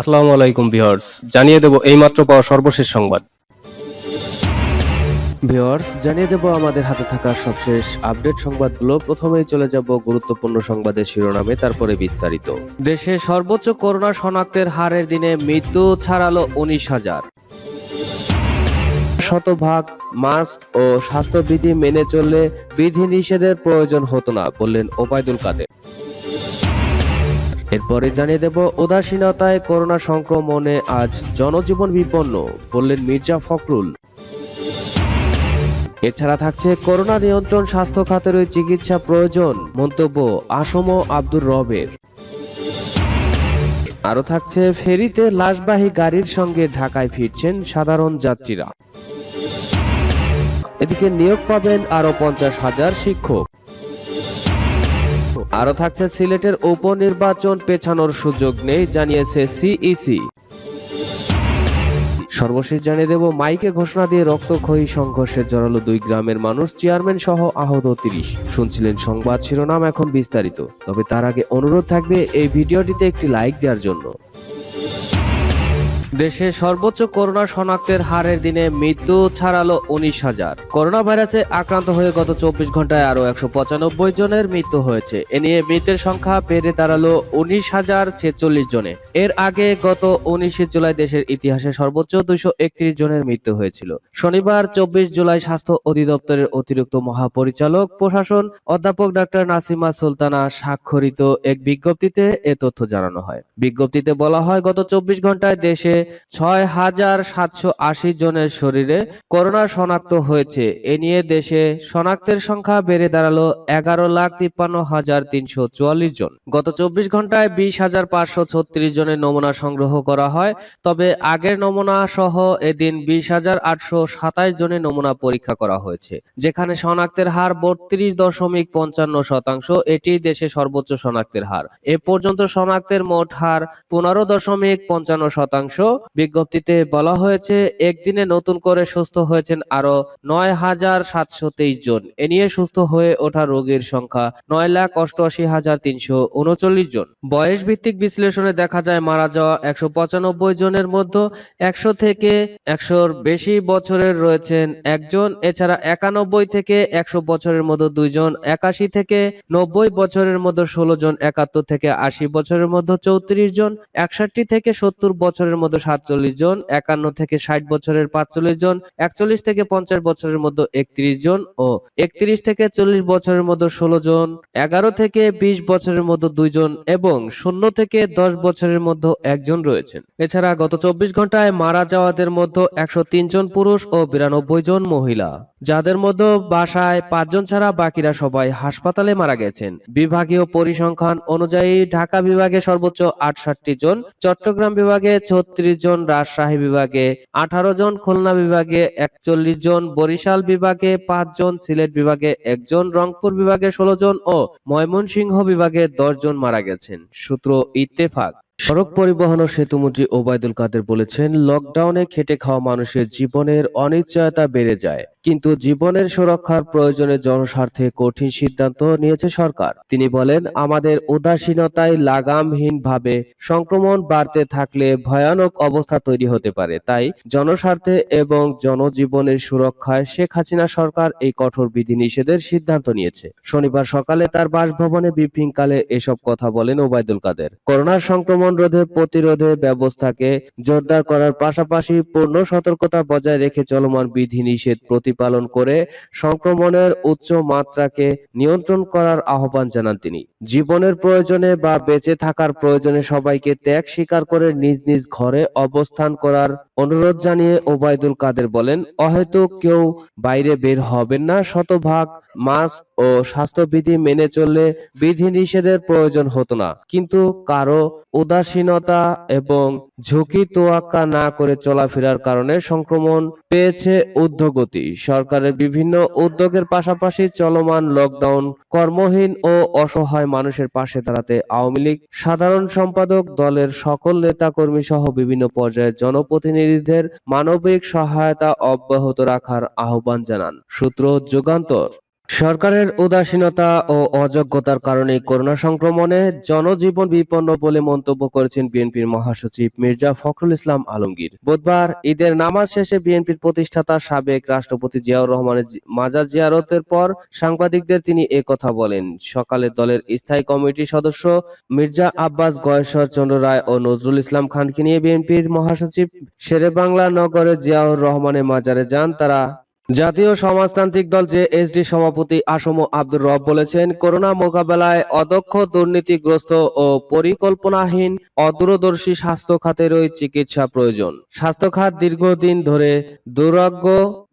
আসসালামু আলাইকুম ভিউয়ার্স, জানিয়ে দেব এইমাত্র পাওয়া সর্বশেষ সংবাদ। ভিওর্স জানিয়ে দেব আমাদের হাতে থাকা সবশেষ আপডেট সংবাদগুলো। প্রথমেই চলে যাব গুরুত্বপূর্ণ সংবাদের শিরোনামে, তারপরে বিস্তারিত। দেশে সর্বোচ্চ করোনা শনাক্তের হারের দিনে মৃত্যু ছাড়ালো উনিশ হাজার। শতভাগ মাস্ক ও স্বাস্থ্যবিধি মেনে চললে বিধি নিষেধের প্রয়োজন হতো না, বললেন ওবায়দুল কাদের। এরপরে জানিয়ে দেব উদাসীনতায় করোনা সংক্রমণে আজ জনজীবন বিপন্ন, বললেন মির্জা ফখরুল। এছাড়া থাকছে করোনা নিয়ন্ত্রণ স্বাস্থ্য খাতের ওই চিকিৎসা প্রয়োজন, মন্তব্য আসম আব্দুর রবের। আরও থাকছে ফেরিতে লাশবাহী গাড়ির সঙ্গে ঢাকায় ফিরছেন সাধারণ যাত্রীরা। এদিকে নিয়োগ পাবেন আরও পঞ্চাশ হাজার শিক্ষক। আরও থাকছে সিলেটের উপনির্বাচন পেছানোর সুযোগ নেই, জানিয়েছে সিইসি সর্বশেষ জানিয়ে দেব, মাইকে ঘোষণা দিয়ে রক্তক্ষয়ী সংঘর্ষে জড়ালো দুই গ্রামের মানুষ, চেয়ারম্যান সহ আহত তিরিশ। শুনছিলেন সংবাদ শিরোনাম এখন বিস্তারিত। তবে তার আগে অনুরোধ থাকবে, এই ভিডিওটিতে একটি লাইক দেওয়ার জন্য। দেশে সর্বোচ্চ করোনা শনাক্তের হারের দিনে মৃত্যু ছাড়ালো উনিশ হাজার। করোনা ভাইরাসে আক্রান্ত হয়ে গত চব্বিশ ঘন্টায় আরও একশো পঁচানব্বই জনের মৃত্যু হয়েছে। এ নিয়ে মৃতের সংখ্যা বেড়ে দাঁড়াল উনিশ হাজার ছেচল্লিশ জনে। এর আগে গত উনিশে জুলাই দেশের ইতিহাসে সর্বোচ্চ দুইশো একত্রিশ জনের মৃত্যু হয়েছিল। শনিবার চব্বিশ জুলাই স্বাস্থ্য অধিদপ্তরের অতিরিক্ত মহাপরিচালক, প্রশাসন অধ্যাপক ডাক্তার নাসিমা সুলতানা স্বাক্ষরিত এক বিজ্ঞপ্তিতে এ তথ্য জানানো হয়। বিজ্ঞপ্তিতে বলা হয়, গত চব্বিশ ঘন্টায় দেশে ছয় হাজার সাতশো আশি জনের শরীরে করোনা শনাক্ত হয়েছে। এ নিয়ে দেশে শনাক্তের সংখ্যা বেড়ে দাঁড়াল এগারো লাখ তিপ্পান্ন হাজার তিনশো চুয়াল্লিশ জন। গত চব্বিশ ঘন্টায় বিশ হাজার পাঁচশো ছত্রিশ জনের নমুনা সংগ্রহ করা হয়, তবে আগের নমুনা সহ এদিন বিশ হাজার আটশো সাতাশ জনের নমুনা পরীক্ষা করা হয়েছে, যেখানে শনাক্তের হার বত্রিশ দশমিক পঞ্চান্ন শতাংশ, এটি দেশে সর্বোচ্চ শনাক্তের হার। এ পর্যন্ত শনাক্তের মোট হার পনেরো দশমিক পঞ্চান্ন শতাংশ বিজ্ঞপ্তিতে বলা হয়েছে, একদিনে নতুন করে সুস্থ হয়েছেন আরও নয় হাজার সাতশো তেইশ জন। এ নিয়ে সুস্থ হয়ে ওঠা রোগীর সংখ্যা নয় লাখ অষ্টআশি হাজার তিনশো উনচল্লিশ জন। বয়স ভিত্তিক বিশ্লেষণে দেখা যায়, মারা যাওয়া একশো পঁচানব্বই জনের মধ্যে একশো থেকে একশোর বেশি বছরের রয়েছেন একজন। এছাড়া একানব্বই থেকে একশো বছরের মধ্যে দুইজন, একাশি থেকে নব্বই বছরের মধ্যে ষোলো জন, একাত্তর থেকে আশি বছরের মধ্যে চৌত্রিশ জন, একষট্টি থেকে সত্তর বছরের মধ্যে সাতচল্লিশ জন, একান্ন থেকে ষাট বছরের পাঁচচল্লিশ জন, একচল্লিশ থেকে পঞ্চাশ বছরের মধ্যে একত্রিশ জন ও একত্রিশ থেকে চল্লিশ বছরের মধ্যে ষোলো জন, এগারো থেকে বিশ বছরের মধ্যে দুইজন এবং শূন্য থেকে দশ বছরের মধ্যে একজন রয়েছেন। এছাড়া গত চব্বিশ ঘন্টায় মারা যাওয়াদের মধ্যে একশো জন পুরুষ ও বিরানব্বই জন মহিলা। যাদের মধ্যে বাসায় পাঁচজন ছাড়া বাকিরা সবাই হাসপাতালে মারা গেছেন। বিভাগীয় পরিসংখ্যান অনুযায়ী ঢাকা বিভাগে সর্বোচ্চ আটষট্টি জন, চট্টগ্রাম বিভাগে ছত্রিশ জন, রাজশাহী বিভাগে আঠারো জন, খুলনা বিভাগে একচল্লিশ জন, বরিশাল বিভাগে পাঁচ জন, সিলেট বিভাগে একজন রংপুর বিভাগে ষোলো জন ও ময়মনসিংহ বিভাগে দশ জন মারা গেছেন। সূত্র ইত্তেফাক। সড়ক পরিবহন ও সেতুমন্ত্রী ওবায়দুল কাদের বলেছেন, লকডাউনে খেটে খাওয়া মানুষের জীবনের অনিশ্চয়তা বেড়ে যায়। কিন্তু জীবনের সুরক্ষার প্রয়োজনে জনস্বার্থে কঠিন সিদ্ধান্ত নিয়েছে সরকার। তিনি বলেন, আমাদের উদাসীনতায় লাগামহীনভাবে সংক্রমণ বাড়তে থাকলে ভয়ানক অবস্থা তৈরি হতে পারে। তাই জনস্বার্থে এবং জনজীবনের সুরক্ষায় শেখ হাসিনা সরকার এই কঠোর বিধিনিষেধের সিদ্ধান্ত নিয়েছে। শনিবার সকালে তার বাসভবনে ব্রিফিংকালে এসব কথা বলেন ওবায়দুল কাদের। করোনার সংক্রমণ রোধে প্রতিরোধে ব্যবস্থাকে জোরদার করার পাশাপাশি পূর্ণ সতর্কতা বজায় রেখে চলমান বিধিনিষেধ প্রতিপালন করে সংক্রমণের উচ্চ মাত্রাকে নিয়ন্ত্রণ করার আহ্বান জানান তিনি। জীবনের প্রয়োজনে বা বেঁচে থাকার প্রয়োজনে সবাইকে ত্যাগ স্বীকার করে নিজ নিজ ঘরে অবস্থান করার অনুরোধ জানিয়ে ওবায়দুল কাদের বলেন অহেতুক কেউ বাইরে বের হবেন না। শতভাগ মাস্ক ও স্বাস্থ্যবিধি মেনে চললে বিধি নিষেধের প্রয়োজন হতো না। কিন্তু কারও উদাসীনতা এবং ঝুঁকি তোয়াক্কা না করে চলাফেরার কারণে সংক্রমণ পেয়েছে উদ্যোগতি সরকারের বিভিন্ন উদ্যোগের পাশাপাশি চলমান লকডাউন কর্মহীন ও অসহায় মানুষের পাশে দাঁড়াতে আওয়ামী লীগ সাধারণ সম্পাদক দলের সকল নেতাকর্মী সহ বিভিন্ন পর্যায়ের জনপ্রতিনিধিদের মানবিক সহায়তা অব্যাহত রাখার আহ্বান জানান। সূত্র যুগান্তর। সরকারের উদাসীনতা ও অযোগ্যতার কারণে করোনা সংক্রমণে জনজীবন বিপন্ন বলে মন্তব্য করেছেন বিএনপির মহাসচিব মির্জা ফখরুল ইসলাম আলমগীর। বুধবার ঈদের নামাজ শেষে বিএনপির প্রতিষ্ঠাতা সাবেক রাষ্ট্রপতি জিয়াউর রহমানের মাজার জিয়ারতের পর সাংবাদিকদের তিনি এ কথা বলেন। সকালে দলের স্থায়ী কমিটির সদস্য মির্জা আব্বাস গয়েশ্বর চন্দ্র রায় ও নজরুল ইসলাম খানকে নিয়ে বিএনপির মহাসচিব শেরেবাংলা নগরে জিয়াউর রহমানের মাজারে যান। তারা জাতীয় সমাজতান্ত্রিক দল জেএসডি সভাপতি আসম আব্দুর রব বলেছেন, করোনা মোকাবেলায় অদক্ষ দুর্নীতিগ্রস্ত ও পরিকল্পনাহীন অদূরদর্শী স্বাস্থ্য খাতেরই চিকিৎসা প্রয়োজন। স্বাস্থ্য খাত দীর্ঘদিন ধরে দুরাগ্য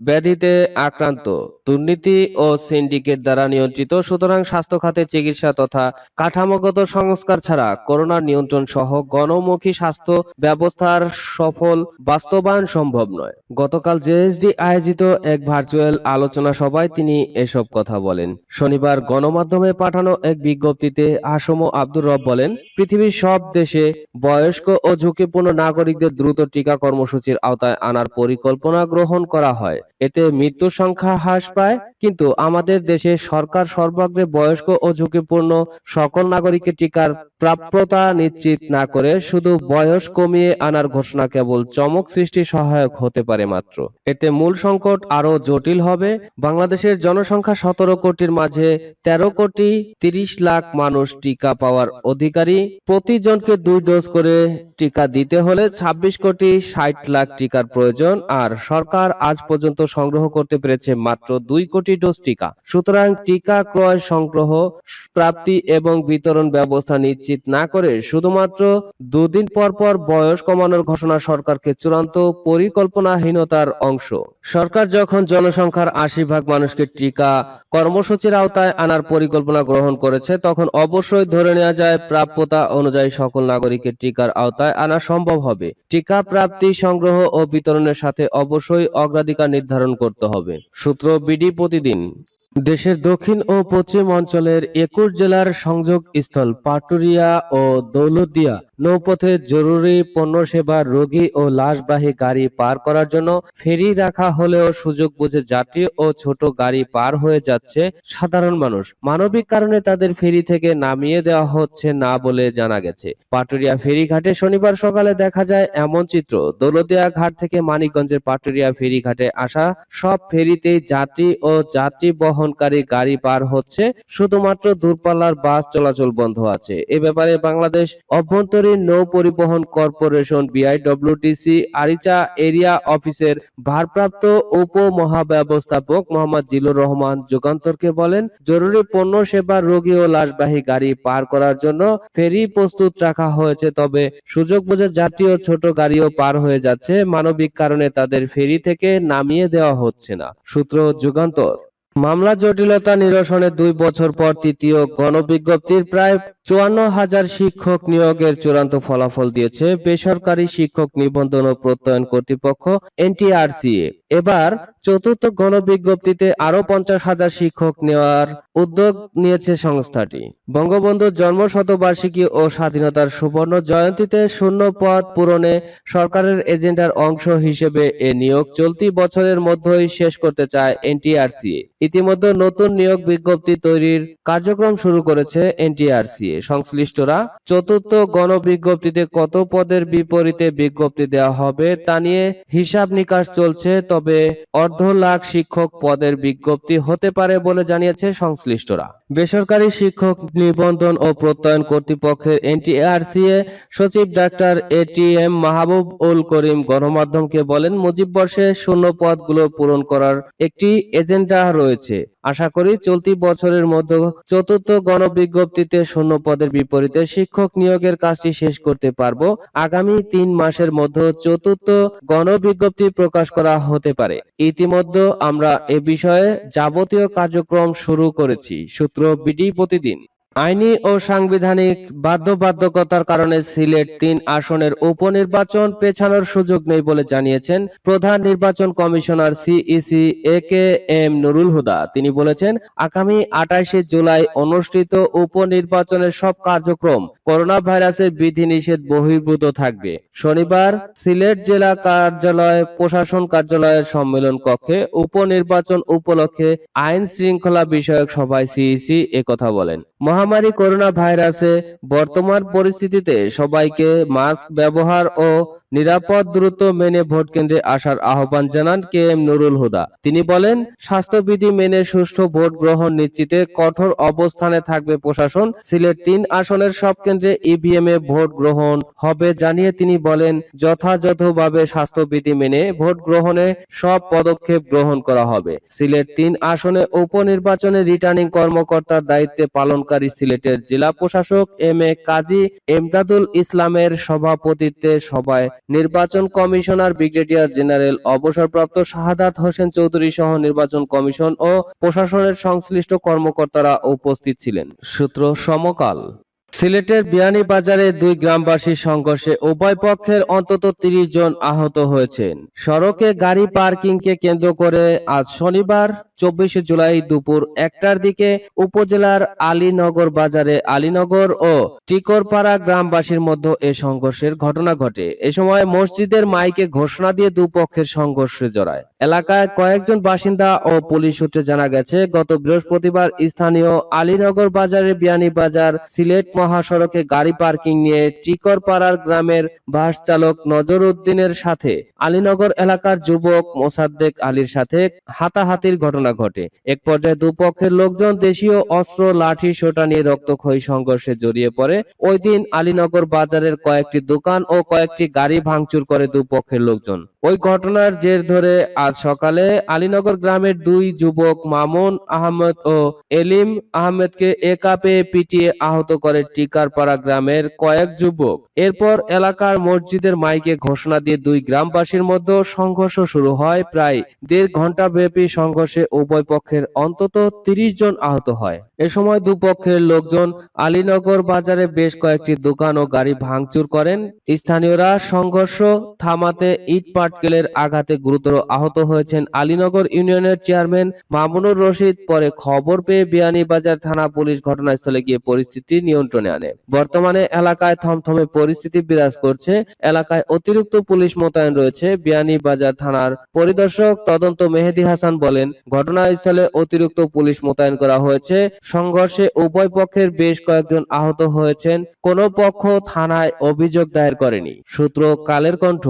ব্যাধিতে আক্রান্ত। দুর্নীতি ও সিন্ডিকেট দ্বারা নিয়ন্ত্রিত, সুতরাং স্বাস্থ্য খাতে চিকিৎসা তথা কাঠামোগত সংস্কার ছাড়া করোনা নিয়ন্ত্রণ সহ গণমুখী স্বাস্থ্য ব্যবস্থার সফল বাস্তবায়ন সম্ভব নয়। গতকাল জেএসডি আয়োজিত এক ভার্চুয়াল আলোচনা সভায় তিনি এসব কথা বলেন। শনিবার গণমাধ্যমে পাঠানো এক বিজ্ঞপ্তিতে আসম আব্দুর রব বলেন, পৃথিবীর সব দেশে বয়স্ক ও ঝুঁকিপূর্ণ নাগরিকদের দ্রুত টিকা কর্মসূচির আওতায় আনার পরিকল্পনা গ্রহণ করা হয়। এতে মৃত্যুর সংখ্যা হ্রাস পায়, কিন্তু আমাদের দেশে সরকার সর্বাগ্রে বয়স্ক ও ঝুঁকিপূর্ণ সকল নাগরিককে টিকার প্রাপ্যতা নিশ্চিত না করে শুধু বয়স কমিয়ে আনার ঘোষণা কেবল চমক সৃষ্টি সহায়ক হতে পারে মাত্র। এতে মূল সংকট আরও জটিল হবে। বাংলাদেশের জনসংখ্যা সতেরো কোটির মাঝে তেরো কোটি তিরিশ লাখ মানুষ টিকা পাওয়ার অধিকারী। প্রতিজনকে দুই ডোজ করে টিকা দিতে হলে ২৬ কোটি ষাট লাখ টিকার প্রয়োজন। আর সরকার আজ পর্যন্ত সংগ্রহ করতে পেরেছে মাত্র দুই কোটি ডোজ টিকা। সুতরাং টিকা ক্রয় সংগ্রহ, প্রাপ্তি এবং বিতরণ ব্যবস্থা নিশ্চিত না করে শুধুমাত্র দুদিন পর পর বয়স কমানোর ঘোষণা সরকারকে চূড়ান্ত পরিকল্পনাহীনতার অংশ। সরকার যখন জনসংখ্যার আশি ভাগ মানুষকে টিকা কর্মসূচির আওতায় আনার পরিকল্পনা গ্রহণ করেছে, তখন অবশ্যই ধরে নেওয়া যায় প্রাপ্যতা অনুযায়ী সকল নাগরিকের টিকার আওতায় আনা সম্ভব হবে। টিকা প্রাপ্তি, সংগ্রহ ও বিতরণের সাথে অবশ্যই অগ্রাধিকার নির্ধারণ করতে হবে। সূত্র বিডি প্রতিদিন। দেশের দক্ষিণ ও পশ্চিম অঞ্চলের একুশ জেলার সংযোগ স্থল পাটুরিয়া ও দৌলতদিয়া নৌপথে জরুরি পণ্য সেবা রোগী ও লাশবাহী গাড়ি পার করার জন্য ফেরি রাখা হলেও সুযোগ বুঝে যাত্রী ও ছোট গাড়ি পার হয়ে যাচ্ছে সাধারণ মানুষ। মানবিক কারণে তাদের ফেরি থেকে নামিয়ে দেওয়া হচ্ছে না বলে জানা গেছে। পাটুরিয়া ফেরিঘাটে শনিবার সকালে দেখা যায় এমন চিত্র। দৌলতদিয়া ঘাট থেকে মানিকগঞ্জের পাটুরিয়া ফেরিঘাটে আসা সব ফেরিতেই যাত্রী ও যাত্রী বহনকারী গাড়ি পার হচ্ছে। শুধুমাত্র দূরপাল্লার বাস চলাচল বন্ধ আছে। এ ব্যাপারে বাংলাদেশ অভ্যন্তরীণ নৌ পরিবহন কর্পোরেশন বিআইডব্লিউটিসি আরিচা এরিয়া অফিসের ভারপ্রাপ্ত উপ মহাব্যবস্থাপক মোহাম্মদ জিলুর রহমান যুগান্তরকে বলেন, জরুরি পণ্য সেবা রোগী ও লাশবাহী গাড়ি পার করার জন্য ফেরি প্রস্তুত রাখা হয়েছে, তবে সুযোগ বুঝে যাত্রী ও ছোট গাড়িও পার হয়ে যাচ্ছে। মানবিক কারণে তাদের ফেরি থেকে নামিয়ে দেওয়া হচ্ছে না। সূত্র যুগান্তর। মামলা জটিলতা নিরসনে দুই বছর পর তৃতীয় গণবিজ্ঞপ্তির প্রায় চুয়ান্ন হাজার শিক্ষক নিয়োগের চূড়ান্ত ফলাফল দিয়েছে বেসরকারি শিক্ষক নিবন্ধন ও প্রত্যয়ন কর্তৃপক্ষ এনটিআরসিএ এবার চতুর্থ গণবিজ্ঞপ্তিতে আরও পঞ্চাশ হাজার শিক্ষক নেওয়ার উদ্যোগ নিয়েছে সংস্থাটি। বঙ্গবন্ধুর জন্ম শতবার্ষিকী ও স্বাধীনতার সুবর্ণ জয়ন্তীতে শূন্য পদ পূরণে সরকারের এজেন্ডার অংশ হিসেবে এ নিয়োগ চলতি বছরের মধ্যেই শেষ করতে চায় এনটিআরসিএ ইতিমধ্যে নতুন নিয়োগ বিজ্ঞপ্তি তৈরির কার্যক্রম শুরু করেছে এনটিআরসিএ সংশ্লিষ্টরা চতুর্থ গণবিজ্ঞপ্তিতে কত পদের বিপরীতে বিজ্ঞপ্তি দেওয়া হবে তা নিয়ে হিসাব নিকাশ চলছে, তবে অর্ধ লাখ শিক্ষক পদের বিজ্ঞপ্তি হতে পারে বলে জানিয়েছে সংশ্লিষ্টরা। বেসরকারি শিক্ষক নিবন্ধন ও প্রত্যয়ন কর্তৃপক্ষের এনটিআরসিএ সচিব ডাক্তার এটিএম মাহবুব উল করিম গণমাধ্যমকে বলেন মুজিব বর্ষে শূন্য পদগুলো পূরণ করার একটি এজেন্ডা রয়েছে। আশা করি চলতি বছরের মধ্যে চতুর্থ গণবিজ্ঞপ্তিতে শূন্য পদের বিপরীতে শিক্ষক নিয়োগের কাজটি শেষ করতে পারব। আগামী তিন মাসের মধ্যে চতুর্থ গণবিজ্ঞপ্তি প্রকাশ করা হতে পারে। ইতিমধ্যে আমরা এ বিষয়ে যাবতীয় কার্যক্রম শুরু করেছি। সূত্র বিডি প্রতিদিন। আইনি ও সাংবিধানিক বাধ্যবাধকতার কারণে সিলেট তিন আসনের উপনির্বাচন পেছানোর সুযোগ নেই বলে জানিয়েছেন প্রধান নির্বাচন commissioner CEC A K M Nurul Huda. তিনি বলেছেন, আগামী আঠাশে জুলাই অনুষ্ঠিত উপনির্বাচনের সব কার্যক্রম করোনা ভাইরাসের বিধিনিষেধ বহির্ভূত থাকবে। শনিবার সিলেট জেলা কার্যালয় প্রশাসন কার্যালয়ের সম্মেলন কক্ষে উপনির্বাচন উপলক্ষে আইন শৃঙ্খলা বিষয়ক সভায় সিইসি কথা বলেন। মহামারী করোনা ভাইরাসে বর্তমান পরিস্থিতিতে সবাইকে মাস্ক ব্যবহার ও নিরাপদ দ্রুত মেনে ভোট কেন্দ্রে আসার আহ্বান জানান কে এম নুরুল হুদা। তিনি বলেন, স্বাস্থ্যবিধি মেনে সুষ্ঠু ভোট গ্রহণ নিশ্চিতে কঠোর অবস্থানে থাকবে প্রশাসন, সিলেট তিন আসনের সব কেন্দ্রে ইভিএম এ ভোট গ্রহণ হবে জানিয়ে তিনি বলেন, যথাযথভাবে স্বাস্থ্যবিধি মেনে ভোট গ্রহণে সব পদক্ষেপ গ্রহণ করা হবে। সিলেট তিন আসনে উপনির্বাচনে রিটার্নিং কর্মকর্তার দায়িত্বে পালনকারী সিলেটের জেলা প্রশাসক এম এ কাজী এমদাদুল ইসলামের সভাপতিত্বে সভায় নির্বাচন কমিশনার ব্রিগেডিয়ার জেনারেল অবসরপ্রাপ্ত শাহাদাত হোসেন চৌধুরী সহ নির্বাচন কমিশন ও প্রশাসনের সংশ্লিষ্ট কর্মকর্তারা উপস্থিত ছিলেন। সূত্র সমকাল। সিলেটের বিয়ানীবাজারে দুই গ্রামবাসীর সংঘর্ষে উভয় পক্ষের অন্তত তিরিশ জন আহত হয়েছেন। সড়কে গাড়ি পার্কিংকে কেন্দ্র করে আজ শনিবার চব্বিশে জুলাই দুপুর একটার দিকে উপজেলার আলীনগর বাজারে আলীনগর ও টিকরপাড়া গ্রামবাসীর মধ্যে এ সংঘর্ষের ঘটনা ঘটে। এ সময় মসজিদের মাইকে ঘোষণা দিয়ে দুপক্ষের সংঘর্ষে জড়ায়। এলাকায় কয়েকজন বাসিন্দা ও পুলিশ সূত্রে জানা গেছে, গত বৃহস্পতিবার স্থানীয় আলীনগর বাজারের বিয়ানীবাজার সিলেট মহাসড়কে গাড়ি পার্কিং নিয়ে টিকরপাড়ার গ্রামের বাস চালক নজর উদ্দিনের সাথে আলীনগর এলাকার যুবক মোসাদ্দেক আলীর সাথে হাতাহাতির ঘটনা ঘটে। এক পর্যায়ে দুপক্ষের লোকজন দেশীয় অস্ত্র, লাঠি, সোটা নিয়ে রক্তক্ষয়ী সংঘর্ষে জড়িয়ে পড়ে। ওই দিন আলীনগর বাজারের কয়েকটি দোকান ও কয়েকটি গাড়ি ভাঙচুর করে দুপক্ষের লোকজন। ওই ঘটনার জের ধরে আজ সকালে আলীনগর গ্রামের দুই যুবক মামুন আহমেদ ও এলিম আহমেদকে একাপে পিটিয়ে আহত করে টিকারপাড়া গ্রামের কয়েক যুবক। এরপর এলাকার মসজিদের মাইকে ঘোষণা দিয়ে দুই গ্রামবাসীর মধ্যে সংঘর্ষ শুরু হয়। প্রায় দেড় ঘণ্টা ব্যাপী সংঘর্ষে উভয় পক্ষের অন্তত তিরিশ জন আহত হয়। এ সময় দুপক্ষের লোকজন আলীনগর বাজারে বেশ কয়েকটি দোকান ও গাড়ি ভাঙচুর করেন। স্থানীয়রা সংঘর্ষ থামাতে ইট পাটকেলের আঘাতে গুরুতর আহত হয়েছেন আলীনগর ইউনিয়নের চেয়ারম্যান মামুনুর রশিদ। পরে খবর পেয়ে বিয়ানীবাজার থানা পুলিশ ঘটনাস্থলে গিয়ে পরিস্থিতি নিয়ন্ত্রণে আনে। বর্তমানে এলাকায় থমথমে পরিস্থিতি বিরাজ করছে। এলাকায় অতিরিক্ত পুলিশ মোতায়েন রয়েছে বিয়ানীবাজার থানার পরিদর্শক তদন্ত মেহেদি হাসান বলেন, ঘটনাস্থলে অতিরিক্ত পুলিশ মোতায়েন করা হয়েছে। সংঘর্ষে উভয় পক্ষের বেশ কয়েকজন আহত হয়েছেন। কোনো পক্ষ থানায় অভিযোগ দায়ের করেনি। সূত্র কালের কণ্ঠ।